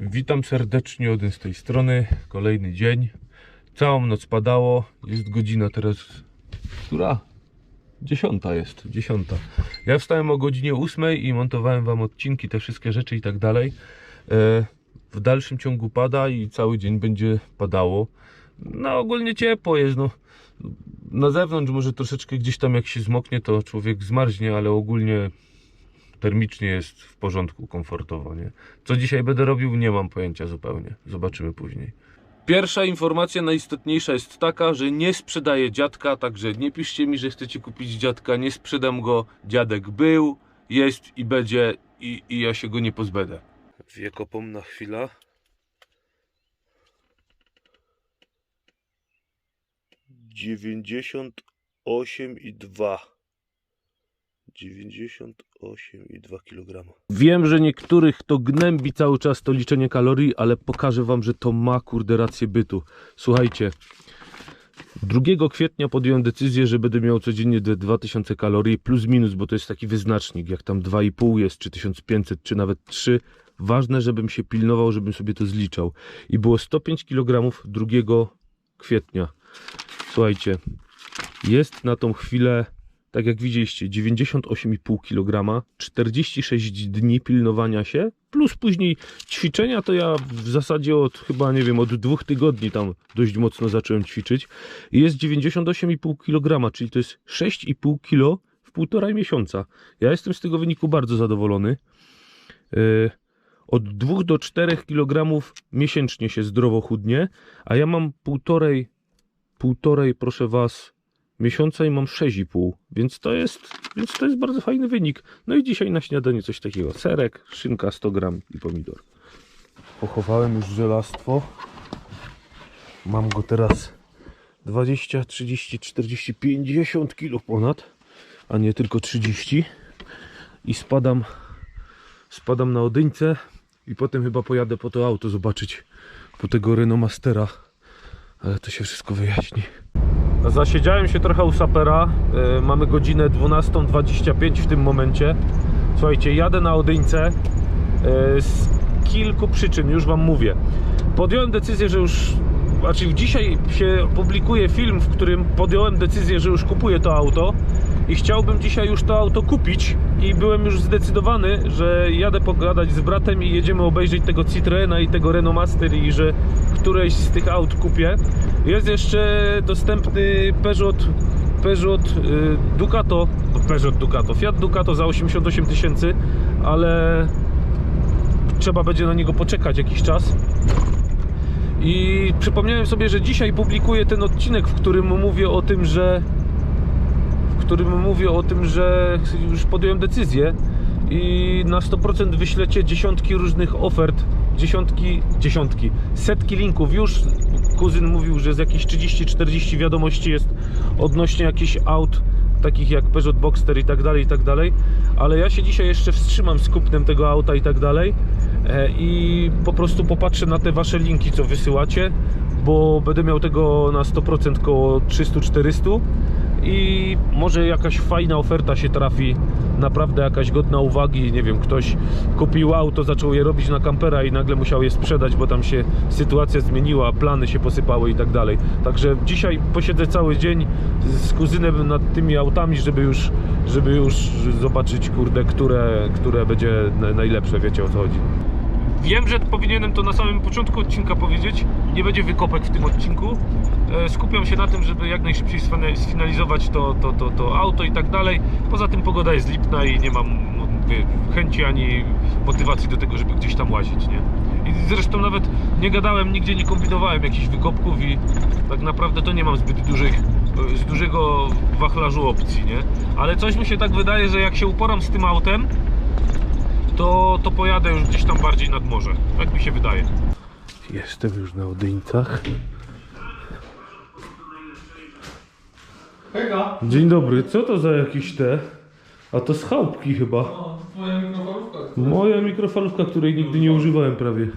Witam serdecznie od z tej strony. Kolejny dzień. Całą noc padało. Jest godzina teraz. Która? Dziesiąta jest. Dziesiąta. Ja wstałem o godzinie ósmej i montowałem wam odcinki, te wszystkie rzeczy i tak dalej. E, W dalszym ciągu pada i cały dzień będzie padało. No ogólnie ciepło jest. No. Na zewnątrz może troszeczkę gdzieś tam jak się zmoknie to człowiek zmarznie, ale ogólnie termicznie jest w porządku, komfortowo, nie? Co dzisiaj będę robił, nie mam pojęcia zupełnie. Zobaczymy później. Pierwsza informacja najistotniejsza jest taka, że nie sprzedaję dziadka, także nie piszcie mi, że chcecie kupić dziadka, nie sprzedam go. Dziadek był, jest i będzie i, i ja się go nie pozbędę. Wiekopomna chwila. Dziewięćdziesiąt osiem i dwa. 98,2 kg. Wiem, że niektórych to gnębi cały czas to liczenie kalorii, ale pokażę wam, że to ma kurde rację bytu. Słuchajcie, 2 kwietnia podjąłem decyzję, że będę miał codziennie te 2000 kalorii plus minus, bo to jest taki wyznacznik, jak tam 2,5 jest, czy 1500, czy nawet 3. Ważne, żebym się pilnował, żebym sobie to zliczał. I było 105 kg 2 kwietnia. Słuchajcie, jest na tą chwilę tak jak widzieliście, 98,5 kg, 46 dni pilnowania się, plus później ćwiczenia, to ja w zasadzie od chyba, nie wiem, od dwóch tygodni tam dość mocno zacząłem ćwiczyć. Jest 98,5 kg, czyli to jest 6,5 kg w półtora miesiąca. Ja jestem z tego wyniku bardzo zadowolony. Yy, od 2 do 4 kg miesięcznie się zdrowo chudnie, a ja mam półtorej, półtorej, proszę was, miesiąca i mam 6,5, więc to jest, więc to jest bardzo fajny wynik. No i dzisiaj na śniadanie coś takiego. Serek, szynka 100 gram i pomidor. Pochowałem już żelastwo. Mam go teraz 20, 30, 40, 50 kg ponad, a nie tylko 30. I spadam, spadam na Odyńce i potem chyba pojadę po to auto zobaczyć, po tego Renault Mastera. Ale to się wszystko wyjaśni. Zasiedziałem się trochę u sapera. Yy, mamy godzinę 12.25 w tym momencie. Słuchajcie, jadę na Odyńce yy, z kilku przyczyn, już Wam mówię. Podjąłem decyzję, że już. Znaczy, dzisiaj się publikuje film, w którym podjąłem decyzję, że już kupuję to auto i chciałbym dzisiaj już to auto kupić. I byłem już zdecydowany, że jadę pogadać z bratem i jedziemy obejrzeć tego Citroena i tego Renault Master i że któreś z tych aut kupię. Jest jeszcze dostępny Peugeot, Peugeot y, Ducato, Peugeot Ducato, Fiat Ducato za 88 tysięcy, ale trzeba będzie na niego poczekać jakiś czas. I przypomniałem sobie, że dzisiaj publikuję ten odcinek, w którym mówię o tym, że którym mówię o tym, że już podjąłem decyzję i na 100% wyślecie dziesiątki różnych ofert, dziesiątki, dziesiątki, setki linków już. Kuzyn mówił, że z jakieś 30-40 wiadomości jest odnośnie jakichś aut, takich jak Peugeot Boxster i tak dalej, i tak dalej. Ale ja się dzisiaj jeszcze wstrzymam z kupnem tego auta i tak dalej e, i po prostu popatrzę na te wasze linki, co wysyłacie, bo będę miał tego na 100% koło 300-400 i może jakaś fajna oferta się trafi, naprawdę jakaś godna uwagi, nie wiem, ktoś kupił auto, zaczął je robić na kampera i nagle musiał je sprzedać, bo tam się sytuacja zmieniła, plany się posypały i tak dalej. Także dzisiaj posiedzę cały dzień z kuzynem nad tymi autami, żeby już, żeby już zobaczyć, kurde, które, które będzie na- najlepsze, wiecie o co chodzi. Wiem, że powinienem to na samym początku odcinka powiedzieć. Nie będzie wykopek w tym odcinku. E, Skupiam się na tym, żeby jak najszybciej sfina- sfinalizować to, to, to, to auto i tak dalej. Poza tym pogoda jest lipna i nie mam chęci ani motywacji do tego, żeby gdzieś tam łazić, nie? I zresztą nawet nie gadałem, nigdzie nie kombinowałem jakichś wykopków i tak naprawdę to nie mam zbyt dużych, z dużego wachlarzu opcji, nie? Ale coś mi się tak wydaje, że jak się uporam z tym autem, to, to pojadę już gdzieś tam bardziej nad morze. Tak mi się wydaje. Jestem już na Odyńcach. Hejka! Dzień dobry, co to za jakieś te? A to z chałupki chyba. O, twoja mikrofalówka. Moja mikrofalówka, której nigdy nie używałem prawie.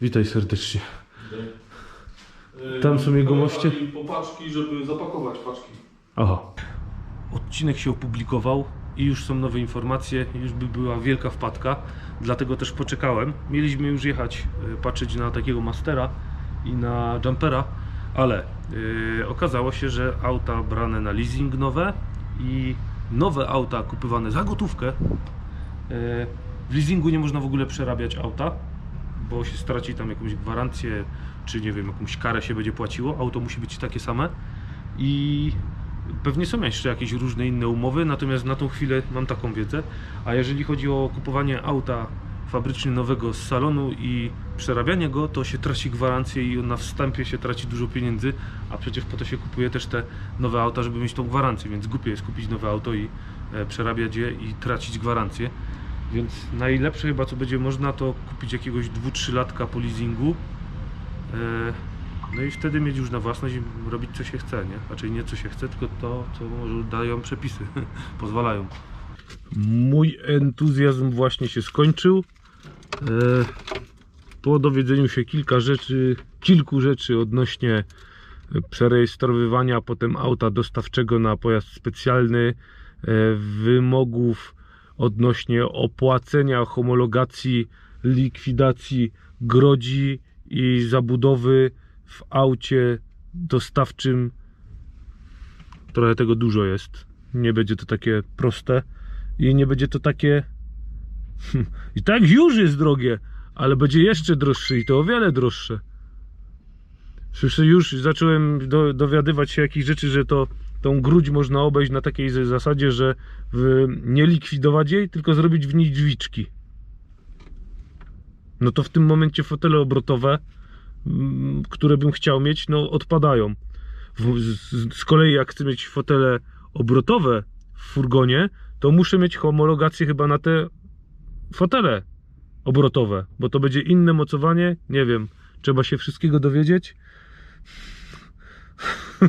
Witaj serdecznie. Tam są jego moście? Popaczki, żeby zapakować paczki. Aha. Odcinek się opublikował. I już są nowe informacje, już by była wielka wpadka, dlatego też poczekałem. Mieliśmy już jechać, y, patrzeć na takiego Mastera i na Jumpera, ale y, okazało się, że auta brane na leasing nowe i nowe auta kupywane za gotówkę. y, w leasingu nie można w ogóle przerabiać auta, bo się straci tam jakąś gwarancję, czy nie wiem, jakąś karę się będzie płaciło. Auto musi być takie same i pewnie są jeszcze jakieś różne inne umowy, natomiast na tą chwilę mam taką wiedzę. A jeżeli chodzi o kupowanie auta fabrycznie nowego z salonu i przerabianie go, to się traci gwarancję i na wstępie się traci dużo pieniędzy, a przecież po to się kupuje też te nowe auta, żeby mieć tą gwarancję, więc głupie jest kupić nowe auto i e, przerabiać je i tracić gwarancję. Więc najlepsze chyba co będzie można to kupić jakiegoś 2-3 latka po leasingu. No i wtedy mieć już na własność i robić co się chce, nie? Raczej nie co się chce, tylko to, co może dają przepisy, pozwalają. Mój entuzjazm właśnie się skończył. E, Po dowiedzeniu się kilka rzeczy, kilku rzeczy odnośnie przerejestrowywania potem auta dostawczego na pojazd specjalny, e, wymogów odnośnie opłacenia, homologacji, likwidacji grodzi i zabudowy w aucie dostawczym. Trochę tego dużo jest. Nie będzie to takie proste i nie będzie to takie. I tak już jest drogie, ale będzie jeszcze droższe i to o wiele droższe. Słyszę, już zacząłem do, dowiadywać się jakichś rzeczy, że to tą grudź można obejść na takiej zasadzie, że w, nie likwidować jej, tylko zrobić w niej drzwiczki. No to w tym momencie fotele obrotowe, które bym chciał mieć, no odpadają. Z kolei jak chcę mieć fotele obrotowe w furgonie, to muszę mieć homologację chyba na te fotele obrotowe, bo to będzie inne mocowanie, nie wiem, trzeba się wszystkiego dowiedzieć.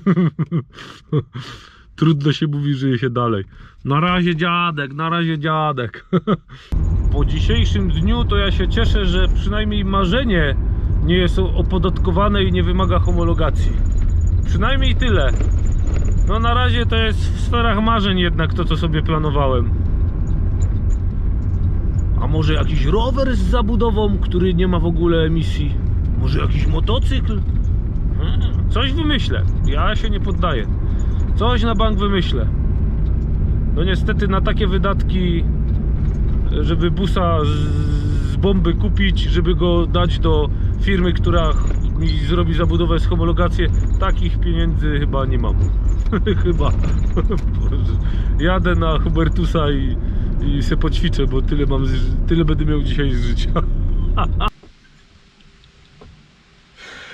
Trudno się mówi, żyje się dalej. Na razie dziadek, na razie dziadek. po dzisiejszym dniu to ja się cieszę, że przynajmniej marzenie nie jest opodatkowane i nie wymaga homologacji. Przynajmniej tyle. No na razie to jest w sferach marzeń jednak to, co sobie planowałem. A może jakiś rower z zabudową, który nie ma w ogóle emisji? Może jakiś motocykl? Hmm, Coś wymyślę. Ja się nie poddaję. Coś na bank wymyślę. No niestety na takie wydatki, żeby busa z, z bomby kupić, żeby go dać do firmy, która mi zrobi zabudowę z homologację, takich pieniędzy chyba nie mam. chyba. Jadę na Hubertusa i, i se poćwiczę, bo tyle mam, tyle będę miał dzisiaj z życia.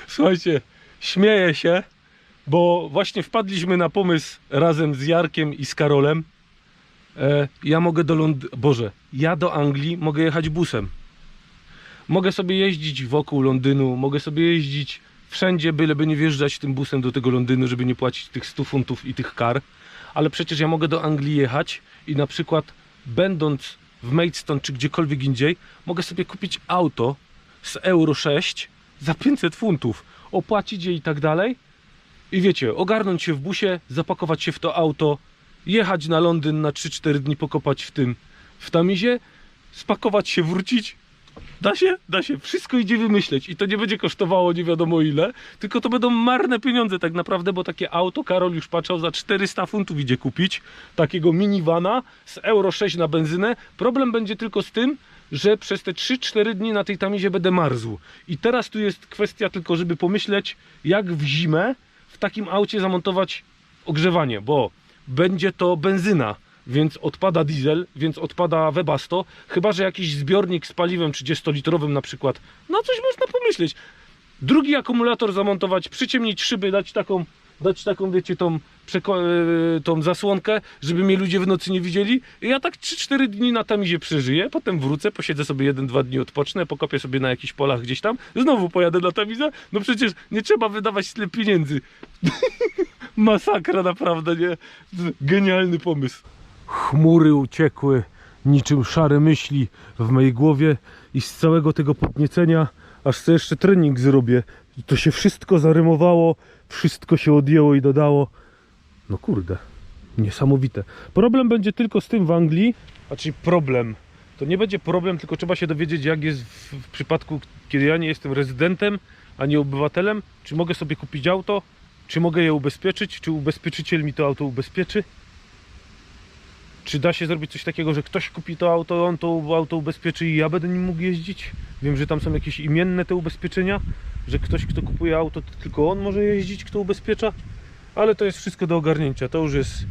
Słuchajcie, śmieję się, bo właśnie wpadliśmy na pomysł razem z Jarkiem i z Karolem. E, ja mogę do Lond... Boże, ja do Anglii mogę jechać busem. Mogę sobie jeździć wokół Londynu, mogę sobie jeździć wszędzie, byleby nie wjeżdżać tym busem do tego Londynu, żeby nie płacić tych 100 funtów i tych kar. Ale przecież ja mogę do Anglii jechać i na przykład będąc w Maidstone czy gdziekolwiek indziej, mogę sobie kupić auto z Euro 6 za 500 funtów, opłacić je i tak dalej. I wiecie, ogarnąć się w busie, zapakować się w to auto, jechać na Londyn na 3-4 dni pokopać w tym, w Tamizie, spakować się, wrócić. Da się? Da się. Wszystko idzie wymyśleć i to nie będzie kosztowało nie wiadomo ile, tylko to będą marne pieniądze tak naprawdę, bo takie auto Karol już patrzał za 400 funtów idzie kupić, takiego minivana z Euro 6 na benzynę. Problem będzie tylko z tym, że przez te 3-4 dni na tej tamizie będę marzł. I teraz tu jest kwestia tylko, żeby pomyśleć, jak w zimę w takim aucie zamontować ogrzewanie, bo będzie to benzyna, więc odpada diesel, więc odpada Webasto, chyba że jakiś zbiornik z paliwem 30-litrowym na przykład. No coś można pomyśleć. Drugi akumulator zamontować, przyciemnić szyby, dać taką, dać taką wiecie, tą, e, tą zasłonkę, żeby mnie ludzie w nocy nie widzieli. I ja tak 3-4 dni na tamizie przeżyję, potem wrócę, posiedzę sobie 1-2 dni, odpocznę, pokopię sobie na jakichś polach gdzieś tam, znowu pojadę na tamizę. No przecież nie trzeba wydawać tyle pieniędzy. Masakra naprawdę, nie? Genialny pomysł. Chmury uciekły, niczym szare myśli w mojej głowie i z całego tego podniecenia, aż sobie jeszcze trening zrobię. To się wszystko zarymowało, wszystko się odjęło i dodało. No kurde, Niesamowite. Problem będzie tylko z tym w Anglii, znaczy problem. To nie będzie problem, tylko trzeba się dowiedzieć, jak jest w, w przypadku, kiedy ja nie jestem rezydentem, a nie obywatelem. Czy mogę sobie kupić auto, czy mogę je ubezpieczyć, czy ubezpieczyciel mi to auto ubezpieczy. Czy da się zrobić coś takiego, że ktoś kupi to auto, on to auto ubezpieczy i ja będę nim mógł jeździć? Wiem, że tam są jakieś imienne te ubezpieczenia, że ktoś, kto kupuje auto, to tylko on może jeździć, kto ubezpiecza. Ale to jest wszystko do ogarnięcia. To już jest,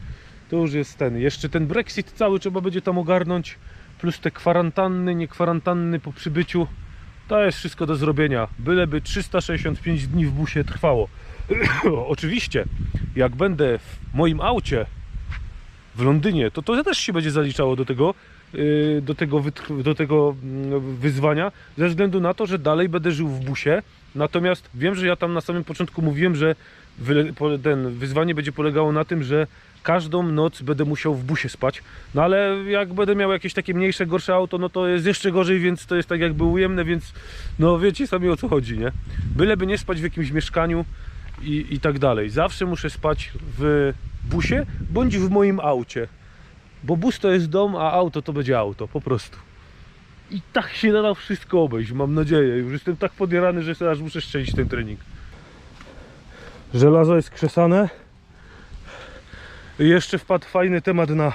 to już jest ten. Jeszcze ten Brexit cały trzeba będzie tam ogarnąć, plus te kwarantanny, nie kwarantanny po przybyciu. To jest wszystko do zrobienia. Byleby 365 dni w busie trwało. Oczywiście, jak będę w moim aucie w Londynie, to to też się będzie zaliczało do tego, yy, do tego, do tego mm, wyzwania, ze względu na to, że dalej będę żył w busie. Natomiast wiem, że ja tam na samym początku mówiłem, że ten wyzwanie będzie polegało na tym, że każdą noc będę musiał w busie spać. No ale jak będę miał jakieś takie mniejsze, gorsze auto, no to jest jeszcze gorzej, więc to jest tak jakby ujemne, więc no wiecie sami o co chodzi, nie? Byleby nie spać w jakimś mieszkaniu i, i tak dalej. Zawsze muszę spać w busie bądź w moim aucie. Bo bus to jest dom, a auto to będzie auto, po prostu. I tak się da wszystko obejść, mam nadzieję. Już jestem tak podjarany, że aż muszę szczęść ten trening. Żelazo jest krzesane. I jeszcze wpadł fajny temat na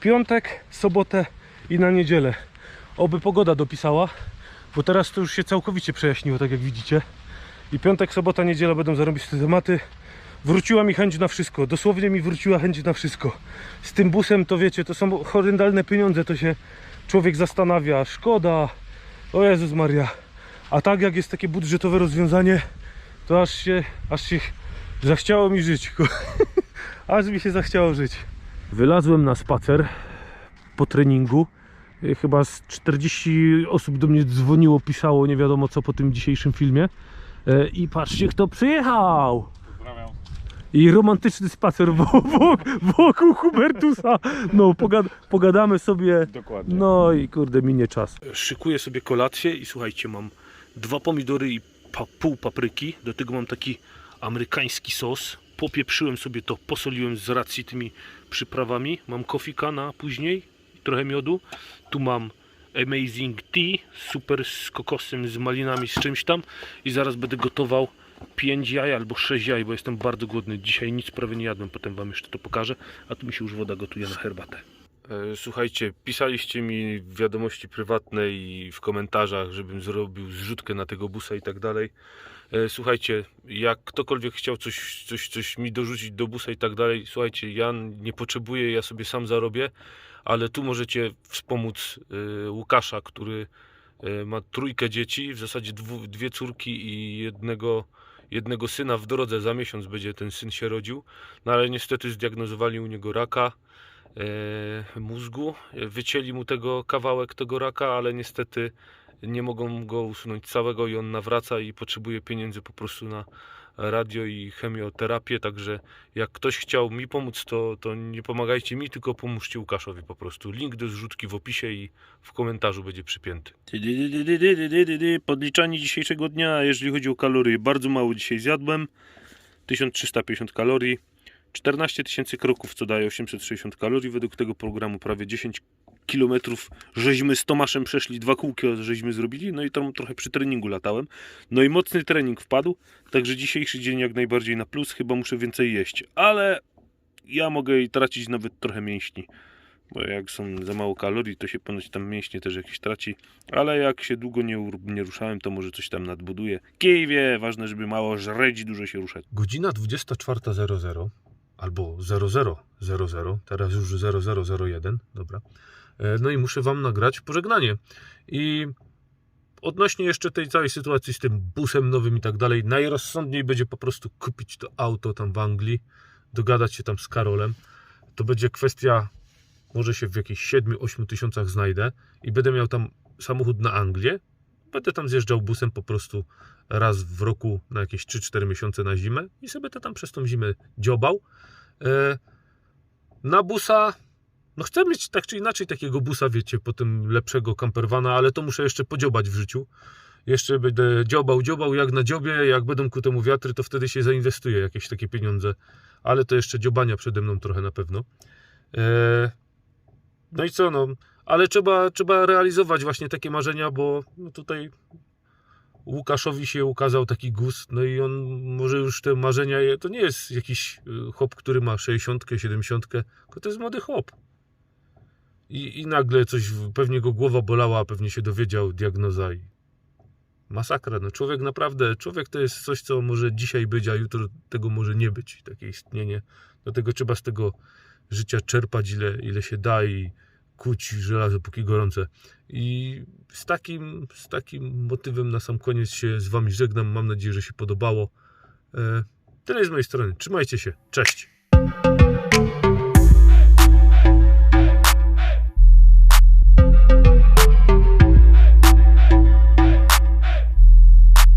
piątek, sobotę i na niedzielę. Oby pogoda dopisała, bo teraz to już się całkowicie przejaśniło, tak jak widzicie. I piątek, sobota, niedziela będą zarobiste tematy. Wróciła mi chęć na wszystko, dosłownie mi wróciła chęć na wszystko. Z tym busem to wiecie, to są horrendalne pieniądze, to się człowiek zastanawia, szkoda, o Jezus Maria. A tak jak jest takie budżetowe rozwiązanie, to aż się, aż się zachciało mi żyć. aż mi się zachciało żyć. Wylazłem na spacer po treningu. Y, Chyba z 40 osób do mnie dzwoniło, pisało, nie wiadomo co po tym dzisiejszym filmie. E, I patrzcie kto przyjechał! I romantyczny spacer wo- wo- wokół Hubertusa. No, pogad- pogadamy sobie. Dokładnie. No i kurde, minie czas. Szykuję sobie kolację i słuchajcie, mam dwa pomidory i pa- pół papryki. Do tego mam taki amerykański sos. Popieprzyłem sobie to, posoliłem z racji tymi przyprawami. Mam kofika na później, trochę miodu. Tu mam Amazing Tea, super z kokosem, z malinami, z czymś tam. I zaraz będę gotował 5 jaj albo 6 jaj, bo jestem bardzo głodny. Dzisiaj nic prawie nie jadłem, potem wam jeszcze to pokażę. A tu mi się już woda gotuje na herbatę. E, Słuchajcie, pisaliście mi w wiadomości prywatnej i w komentarzach, żebym zrobił zrzutkę na tego busa i tak dalej. E, Słuchajcie, jak ktokolwiek chciał coś, coś, coś mi dorzucić do busa i tak dalej, słuchajcie, ja nie potrzebuję, ja sobie sam zarobię, ale tu możecie wspomóc e, Łukasza, który ma trójkę dzieci, w zasadzie dwie córki i jednego, jednego syna w drodze. Za miesiąc będzie ten syn się rodził, no ale niestety zdiagnozowali u niego raka e, mózgu. Wycięli mu tego kawałek tego raka, ale niestety nie mogą go usunąć całego i on nawraca i potrzebuje pieniędzy po prostu na radio i chemioterapię, także jak ktoś chciał mi pomóc, to, to nie pomagajcie mi, tylko pomóżcie Łukaszowi po prostu. Link do zrzutki w opisie i w komentarzu będzie przypięty. Podliczanie dzisiejszego dnia, jeżeli chodzi o kalorie, bardzo mało dzisiaj zjadłem. 1350 kalorii. 14 tysięcy kroków, co daje 860 kalorii. Według tego programu prawie 10 kilometrów żeśmy z Tomaszem przeszli, dwa kółki żeśmy zrobili, no i tam trochę przy treningu latałem. No i mocny trening wpadł, także dzisiejszy dzień jak najbardziej na plus, chyba muszę więcej jeść, ale ja mogę i tracić nawet trochę mięśni. Bo jak są za mało kalorii, to się ponoć tam mięśnie też jakieś traci. Ale jak się długo nie, nie ruszałem, to może coś tam nadbuduję. Kij wie, ważne, żeby mało żreć dużo się ruszać. Godzina 24.00 albo 00.00, teraz już 0001, dobra. E, No i muszę Wam nagrać pożegnanie. I odnośnie jeszcze tej całej sytuacji z tym busem nowym i tak dalej, najrozsądniej będzie po prostu kupić to auto tam w Anglii, dogadać się tam z Karolem. To będzie kwestia, może się w jakichś 7-8 tysiącach znajdę i będę miał tam samochód na Anglię. Będę tam zjeżdżał busem po prostu raz w roku na jakieś 3-4 miesiące na zimę i sobie to tam przez tą zimę dziobał. E, Na busa, no chcę mieć tak czy inaczej takiego busa, wiecie, potem lepszego campervana, ale to muszę jeszcze podziobać w życiu. jeszcze będę dziobał, dziobał jak na dziobie, jak będą ku temu wiatry, to wtedy się zainwestuje jakieś takie pieniądze, ale to jeszcze dziobania przede mną trochę na pewno. E, no i co, no, ale trzeba, trzeba realizować właśnie takie marzenia, bo no tutaj Łukaszowi się ukazał taki gust, no i on może już te marzenia, je- to nie jest jakiś y, chłop, który ma 60, 70, tylko to jest młody chłop. I, I nagle coś, pewnie go głowa bolała, pewnie się dowiedział, diagnoza i masakra. No człowiek naprawdę, człowiek to jest coś, co może dzisiaj być, a jutro tego może nie być, takie istnienie. Dlatego trzeba z tego życia czerpać ile, ile się da i kuć żelazo póki gorące. I z takim, z takim motywem na sam koniec się z Wami żegnam. Mam nadzieję, że się podobało. E, Tyle z mojej strony. Trzymajcie się. Cześć.